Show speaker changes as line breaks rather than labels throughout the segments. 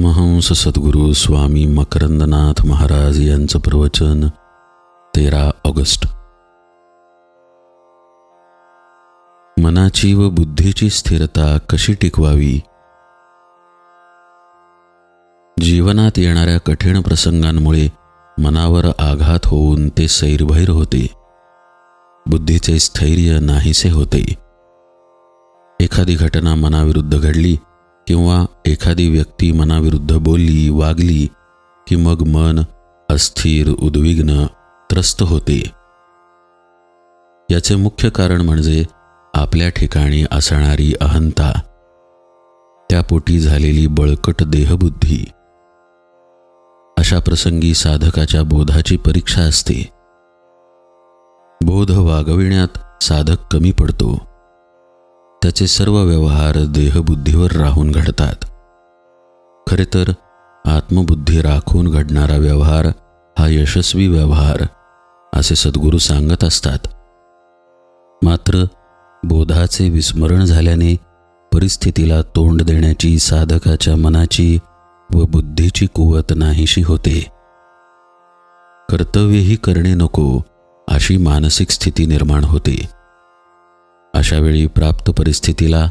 परमहंस सद्गुरू स्वामी मकरंदनाथ महाराज यांचं प्रवचन तेरा ऑगस्ट. मनाची व बुद्धीची स्थिरता कशी टिकवावी? जीवनात येणाऱ्या कठीण प्रसंगांमुळे मनावर आघात होऊन ते सैरभैर होते. बुद्धीचे स्थैर्य नाहीसे होते. एखादी घटना मनाविरुद्ध घडली किंवा एखादी व्यक्ती मनाविरुद्ध बोलली वागली की मग मन अस्थिर उद्विग्न त्रस्त होते. याचे मुख्य कारण म्हणजे आपल्या ठिकाणी असणारी अहंता. त्यापोटी झालेली बळकट देहबुद्धी. अशा प्रसंगी साधकाच्या बोधाची परीक्षा असते. बोध वागविण्यात साधक कमी पडतो. त्याचे सर्व व्यवहार देहबुद्धीवर राहून घडतात. खरे तर आत्मबुद्धी राखून घडणारा व्यवहार हा यशस्वी व्यवहार असे सद्गुरू सांगत असतात. मात्र बोधाचे विस्मरण झाल्याने परिस्थितीला तोंड देण्याची साधकाच्या मनाची व बुद्धीची कुवत नाहीशी होते. कर्तव्यही करणे नको अशी मानसिक स्थिती निर्माण होते. अशावेळी प्राप्त परिस्थितीला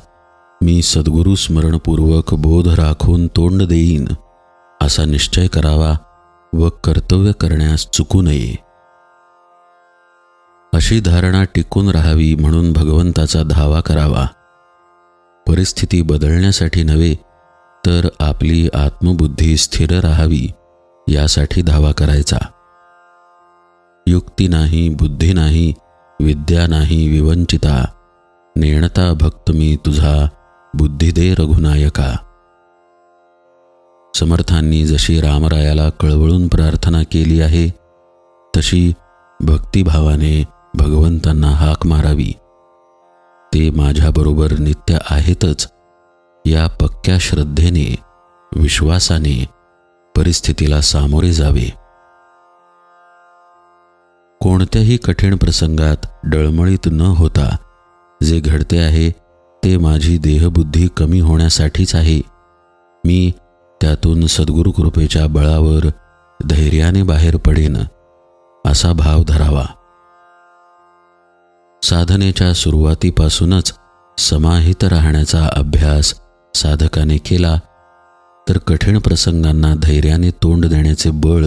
मी सद्गुरू स्मरणपूर्वक बोध राखून तोंड देईन असा निश्चय करावा व कर्तव्य करण्यास चुकू नये. अशी धारणा टिकून राहावी म्हणून भगवंताचा धावा करावा. परिस्थिती बदलण्यासाठी नव्हे तर आपली आत्मबुद्धी स्थिर राहावी यासाठी धावा करायचा. युक्ती नाही बुद्धी नाही विद्या नाही विवंचिता नेणता भक्त मी तुझा बुद्धी दे रघुनायका. समर्थांनी जशी रामरायाला कळवळून प्रार्थना केली आहे तशी भक्तिभावाने भगवंतांना हाक मारावी. ते माझ्याबरोबर नित्य आहेतच या पक्क्या श्रद्धेने विश्वासाने परिस्थितीला सामोरे जावे. कोणत्याही कठीण प्रसंगात डळमळीत न होता जे घडते आहे ते माझी देहबुद्धी कमी होण्यासाठीच आहे. मी त्यातून सद्गुरुकृपेच्या बळावर धैर्याने बाहेर पडेन असा भाव धरावा. साधनेच्या सुरुवातीपासूनच समाहित राहण्याचा अभ्यास साधकाने केला तर कठीण प्रसंगांना धैर्याने तोंड देण्याचे बळ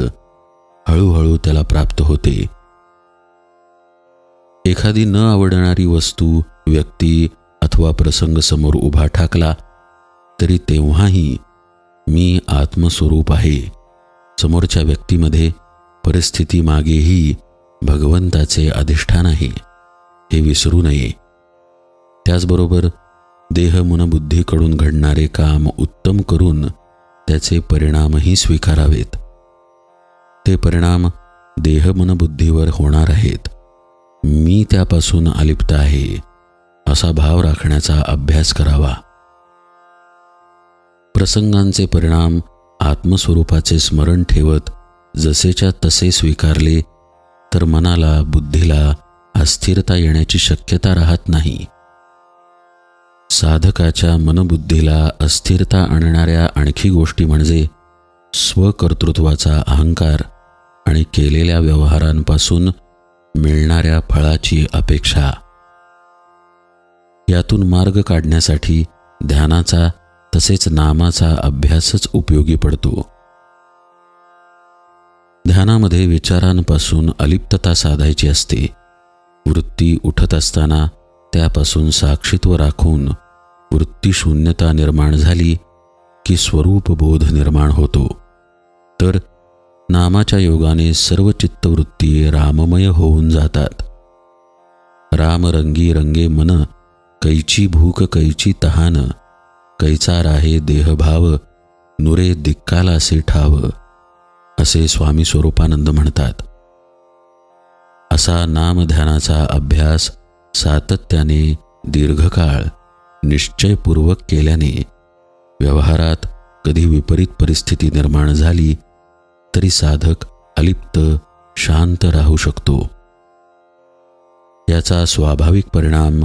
हळूहळू त्याला प्राप्त होते. एखादी न आवडणारी वस्तू व्यक्ती अथवा प्रसंग समोर उभा ठाकला तरी तेव्हाही मी आत्मस्वरूप आहे. समोरच्या व्यक्तीमध्ये परिस्थिती मागेही भगवंताचे अधिष्ठान आहे हे विसरू नये. त्याचबरोबर देह मनबुद्धीकडून घडणारे काम उत्तम करून त्याचे परिणामही स्वीकारावेत. ते परिणाम देह मनबुद्धीवर होणार आहेत. मी त्यापासून अलिप्त आहे. असा भाव राखण्याचा अभ्यास करावा. प्रसंगांचे परिणाम आत्मस्वरूपाचे स्मरण ठेवत जसेच्या तसे स्वीकारले तर मनाला बुद्धीला अस्थिरता येण्याची शक्यता राहत नाही. साधकाच्या मनबुद्धीला अस्थिरता आणणाऱ्या आणखी गोष्टी म्हणजे स्वकर्तृत्वाचा अहंकार आणि केलेल्या व्यवहारांपासून मिळणाऱ्या फळाची अपेक्षा. यातून मार्ग काढण्यासाठी ध्यानाचा तसेच नामाचा अभ्यासच उपयोगी पडतो. ध्यानामध्ये विचारांपासून अलिप्तता साधायची असते. वृत्ती उठत असताना त्यापासून साक्षीत्व राखून वृत्तीशून्यता निर्माण झाली की स्वरूपबोध निर्माण होतो. तर नामाच्या योगाने सर्व चित्तवृत्ती राममय होऊन जातात. रामरंगी रंगे मन कैची भूक कैची तहान कैचा राहे देहभाव नुरे दिक्कालासे ठाव असे स्वामी स्वरूपानंद म्हणतात. असा नामध्यानाचा अभ्यास सातत्याने दीर्घकाळ निश्चयपूर्वक केल्याने व्यवहारात कधी विपरीत परिस्थिती निर्माण झाली तरी साधक अलिप्त शांत राहू शकतो. याचा स्वाभाविक परिणाम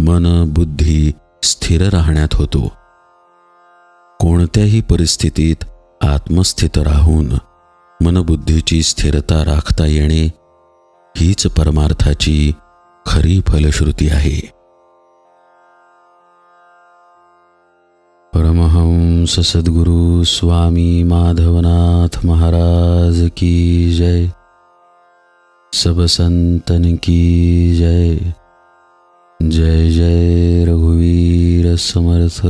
मन बुद्धी स्थिर राहण्यात होतो. कोणत्याही परिस्थितीत आत्मस्थित राहून मनबुद्धीची स्थिरता राखता येणे हीच परमार्थाची खरी फलश्रुती आहे. परमहंस सद्गुरु स्वामी माधवनाथ महाराज की जय. सब संतन की जय. जय जय रघुवीर समर्थ।